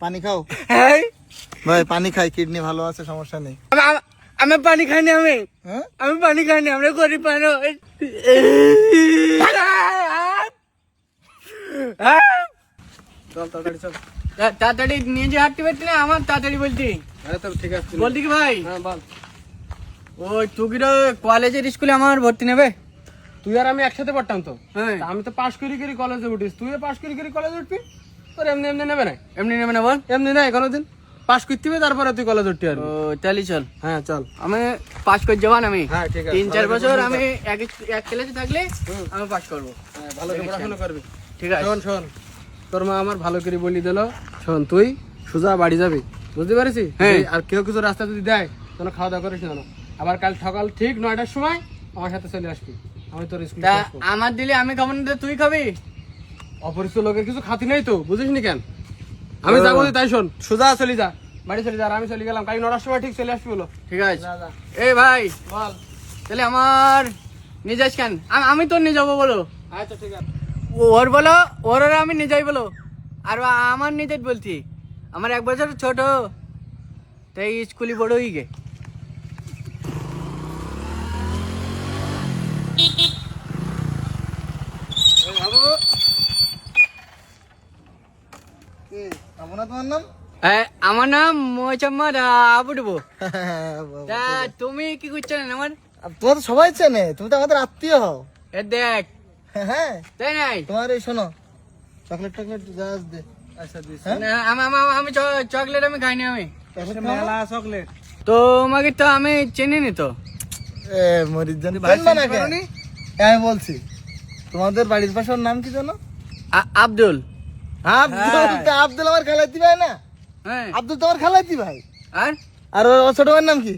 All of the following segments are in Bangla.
পানি খাও? হ্যাঁ ভাই পানি খাই কিডনি ভালো আছে সমস্যা নেই। আমি- আমি- পানি খাইনি আমি? হ্যাঁ? আমি পানি খাইনি আমরা গরিব মানুষ। চল তাড়াতাড়ি চল। নিজে হাঁটতে পারছি না? আমার তাড়াতাড়ি বলছি আরে ঠিক আছে বলছি কি ভাই? হ্যাঁ বল। ওই কলেজের স্কুলে আমার ভর্তি নেবে? তুই আর আমি একসাথে পড়তাম তো। হ্যাঁ। আমি তো পাশ করি করি কলেজে উঠিস তুই পাশ করি করি কলেজে উঠবি? তোর এমনি এমনি নেবে না এমনি নেবে না বল। এমনি নাই কোনোদিন। পাশ করতে হবে তারপরে তুই কলেজ উঠতে পারবি তাহলে চল। হ্যাঁ চল। আমি পাস করে যাবান আমি। হ্যাঁ ঠিক আছে। তিন চার বছর আমি এক এক ক্লাসে থাকলে আমি পাস করব। হ্যাঁ, ভালো করে পড়াশোনা করবি। ঠিক আছে। শোন শোন। তোর মা আমার ভালো করে বলি দিল। শোন তুই সোজা বাড়ি যাবি। বুঝতে পারিস হ্যাঁ। আর কেউ কিছু রাস্তা যদি দেয় তোর খাওয়া দাওয়া করিস না আবার কাল সকাল ঠিক নয়টার সময় আমার সাথে চলে আসবি। আমি তোর স্কুল আমার দিলে আমি খাব না তুই খাবি? অপরিচিত লোকের কিছু খাতি নাই তো বুঝিস নি কেন? আমি যা বলি তাই শোন। সোজা চলে যা। বাড়ি চলে যা আর আমি চলে গেলাম। কাল নটার সময় ঠিক চলে আসবি বলো। ঠিক আছে। এই ভাই বল। তাহলে আমার নিয়ে যাস কেন? আমি তোর নিয়ে যাব বলো। আচ্ছা ঠিক আছে। ওর বলো ওর ওর আমি নিয়ে যাই বলো। আর আমার নিজের বলছি। আমার এক বছর ছোট। তাই স্কুলে বড় হয়ে গে কি আমো না তোমার নাম? আমার নাম মোচাম্মদ আবু ডুবো। তা তুমি কি করছ না আমার? তোমার তো সবাই চেনে তুমি তো আমাদের আত্মীয় হও। এ দেখ। হ্যাঁ তাই নাই? তোমার এই শোনো চকলেট টকলেট জাহাজ দে। আচ্ছা দিস হ্যাঁ? আমি আমি- আমি চকলেট আমি খাইনি আমি। চকলেট মেলা চকলেট তোমাকে তো আমি চিনি নি তো। এ মরিদ জানি চেনবা না হ্যাঁ, আমি বলছি তোমাদের বাড়ির পাশে ওর নাম কি জানো আ- আব্দুল। আব্দুল তা আমার খালাইতি ভাই না? হ্যাঁ। আব্দুল তোমার খালাইতি ভাই? আর? আর ওর ছোট ভাইয়ের নাম কি?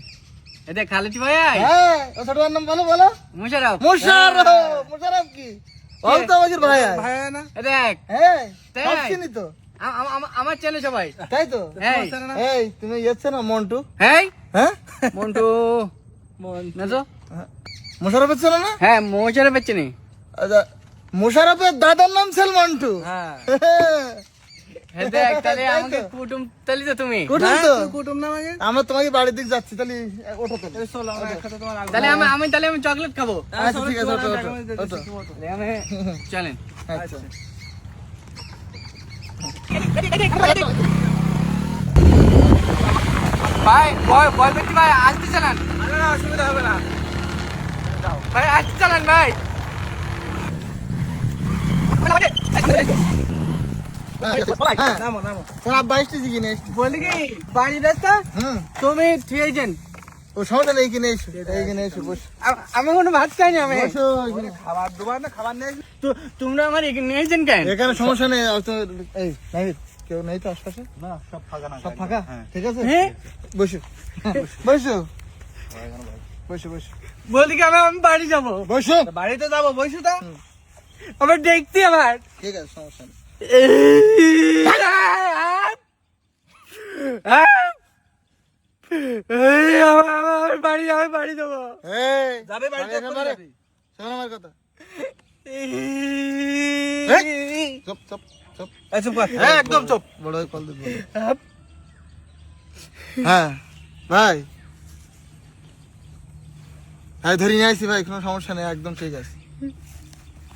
খালিটি ভাই হ্যাঁ ওর ছোট ভাইয়ের নাম বলো বলো। মুশারফ। মুশারফ মুশারফ কি? ও তো আমাদের ভাই ভাই না। দেখ হ্যাঁ? সব চিনি তো। আমার ছেলে সবাই। তাই তো? এই। এই তুমি ইয়েছে না মন্টু। হ্যাঁ হ্যাঁ? মন্টু। না তো মুশারফের ছিল না? হ্যাঁ মুশারফ হচ্ছে নি আচ্ছা, মুশারফের দাদার নাম ছিল মন্টু হ্যাঁ দেখ তাহলে তোমাকে বাড়ির দিক যাচ্ছি ওঠো আমি আমি চকলেট খাব। আচ্ছা ঠিক আছে ওঠো ওঠো চলেন। আচ্ছা। ভাই ব্যক্তি ভাই? আসতে চালান অসুবিধা হবে না। ভাই আসতে চালান ভাই হ্যাঁ নামো নামো তোর আব্বা এসেছি কিনে এসছি বলি কি বাড়ি রাস্তা হুম তুমি ও সমস্যা নেই কিনে এসো এইখানে এসো বসো। আমি কোনো ভাত খাইনি আমি। খাবার দোবার না খাবার নেই তো তোমরা আমার এখানে নিয়েছেন কেন? এখানে সমস্যা নেই এই নাহিদ কেউ নেই তো আশপাশে? না সব ফাঁকা না সব ফাঁকা? ঠিক আছে? হ্যাঁ। বসো। বসো। বসো বসো। বলি কি আমি আমি বাড়ি যাব। বসো। বাড়িতে যাব বসু তা। আবার দেখতে আবার। ঠিক আছে সমস্যা নেই। আমার আমার বাড়ি আমি বাড়ি যাবে বাড়ি। শোন আমার কথা। চুপ চুপ চুপ। চুপ হ্যাঁ একদম চুপ। বড় কল দিবো হ্যাঁ। ভাই। হ্যাঁ ধরে নিয়ে আসি ভাই কোনো সমস্যা নেই একদম ঠিক আছে।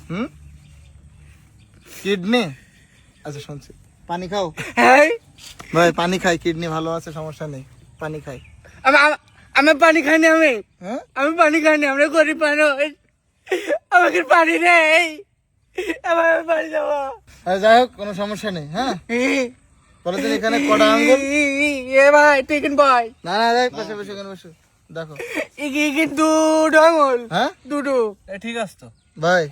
হুম? কিডনি? আচ্ছা শুনছি। পানি খাও। এই, ভাই পানি খাই কিডনি ভালো আছে সমস্যা নেই। পানি খাই। আমি আমি- আমি পানি খাইনি আমি। হ্যাঁ? আমি পানি খাইনি আমরা গরিব মানুষ। আমাকে পানি নেই আমার যাব আরে যাই হোক কোনো সমস্যা নেই হ্যাঁ? বলেছেন এখানে কটা আঙ্গুল? এ ভাই টিকেন ভাই না না দেখ বসে বসে এখানে বসে। দেখো। ডাঙল হ্যাঁ? দুটো। ঠিক আছে তো। ভাই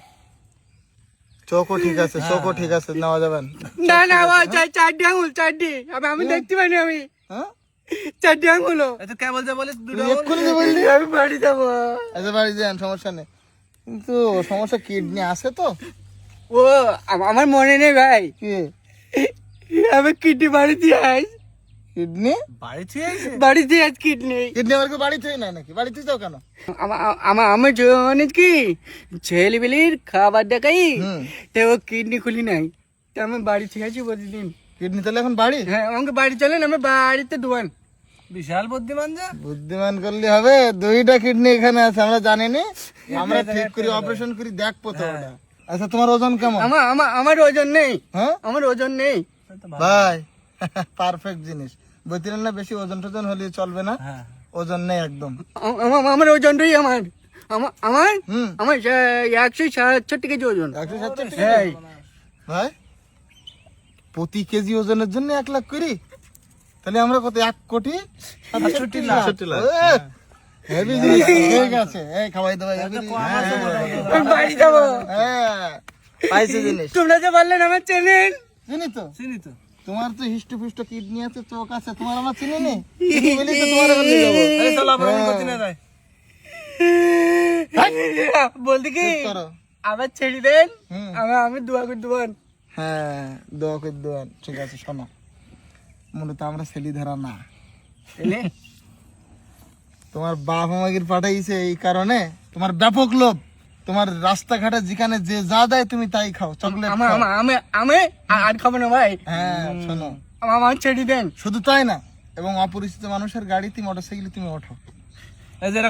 চোখও ঠিক আছে চোখও ঠিক আছে নেওয়া যাবেন না। না চাই চার চারটি আঙুল চারটি। আমি আমি দেখতে পাইনি আমি। হ্যাঁ? চারটি আঙুল আচ্ছা তো কে বলতে বলিস? দুটো এক্ষুনি বললি। আমি বাড়ি যাব। আচ্ছা বাড়ি যান সমস্যা নেই। কিন্তু সমস্যা কিডনি আছে তো? ও আমার মনে নেই ভাই। কি? আমি কিডনি বাড়িতে আস কিডনি? বাড়ি থেকে বাড়িতে আজ কিডনি। কিডনি আমার কি বাড়িতেই নাই নাকি? বাড়িতেই যাও কেন? আমার আমার জন্য কি? ছেলেবেলির খাবার দেখাই। তো ও কিডনি খুলি নাই। তো আমি বাড়ি থেকে আছি প্রতিদিন। কিডনি তাহলে এখন বাড়ি? হ্যাঁ আমাকে বাড়ি চলেন আমি বাড়িতে ডুবান বিশাল বুদ্ধিমান যা। বুদ্ধিমান করলে হবে দুইটা কিডনি এখানে আছে আমরা জানি নি আমরা ঠিক করি অপারেশন করি দেখব তো আচ্ছা তোমার ওজন কেমন? আমার আমার আমার ওজন নেই। হ্যাঁ? আমার ওজন নেই। ভাই পারফেক্ট জিনিস। না বেশি ওজন টোজন হলে চলবে না। হ্যাঁ। ওজন নেই একদম। আমার ওজনটাই আমার আমার আমার হুম। আমার সে- একশো সাতষট্টি কেজি ওজন। একশো সাতষট্টি ভাই প্রতি কেজি ওজনের জন্য এক লাখ করি তাহলে আমরা কত এক কোটি? সাতষট্টি লাখ। হেভি জিনিস ঠিক আছে। এই খাওয়াই দাওয়াই বাড়ি যাব। হ্যাঁ। পাইছে জিনিস। তোমরা যে বললেন আমার চেনেন চিনি তো? চিনি তো। তোমার তো হিষ্ট ফিষ্ট কিডনি আছে চোখ আছে তোমার আমার চিনি নি? তো তোমার যাব। না যায়। বলতে কি আবার ছেড়ে দেন। আমি দোয়া করে দেবেন হ্যাঁ দোয়া করে দোয়ান। ঠিক আছে শোনো। মূলত আমরা ছেলি ধরা না তোমার বাপ আমাকে পাঠাইছে এই কারণে তোমার ব্যাপক লোভ। তোমার রাস্তাঘাটে যেখানে যে যা দেয় তুমি তাই খাও চকলেট আমি আমি আর খাব না ভাই। হ্যাঁ শোনো। আমার ছেড়ে দেন। শুধু তাই না এবং অপরিচিত মানুষের গাড়িতে মোটরসাইকেলে তুমি ওঠো।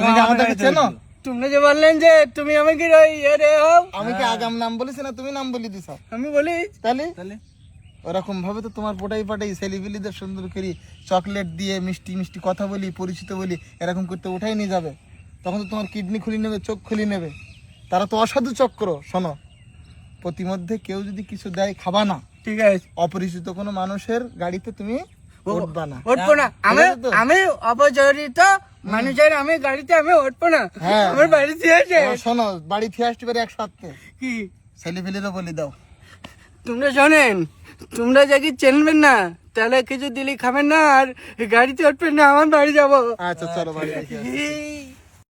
তুমি আমাদেরকে চেনো। তোমরা যে বললেন যে তুমি আমাকে ওই রে হও। আমি কি আগাম নাম বলেছি না তুমি নাম বলে দিছ? আমি বলি। তাহলে? তাহলে? ওরকম ভাবে তো তোমার পোটাই পাটাই ছেলিবিলিদের সুন্দর করি চকলেট দিয়ে মিষ্টি মিষ্টি কথা বলি পরিচিত বলি এরকম করতে উঠাই নিয়ে যাবে। তখন তো তোমার কিডনি খুলি নেবে চোখ খুলি নেবে। তারা তো অসাধু চক্র শোনো। প্রতিমধ্যে কেউ যদি কিছু দেয় খাবা না। ঠিক আছে। অপরিচিত কোনো মানুষের গাড়িতে তুমি উঠবা না। উঠবো না। আমি আমি অপচরিত মানুষের আমি গাড়িতে আমি উঠবো না। হ্যাঁ। আমার বাড়িতে আছে এবার শোনো বাড়ি ফিরে আসতে পারে এক সপ্তাহে। কি? ছেলেপিলেরও বলি দাও। তোমরা শোনেন তোমরা যাকে চেনবেন না তাহলে কিছু দিলে খাবেন না আর গাড়িতে উঠবেন না আমার বাড়ি যাব। আচ্ছা চলো বাড়ি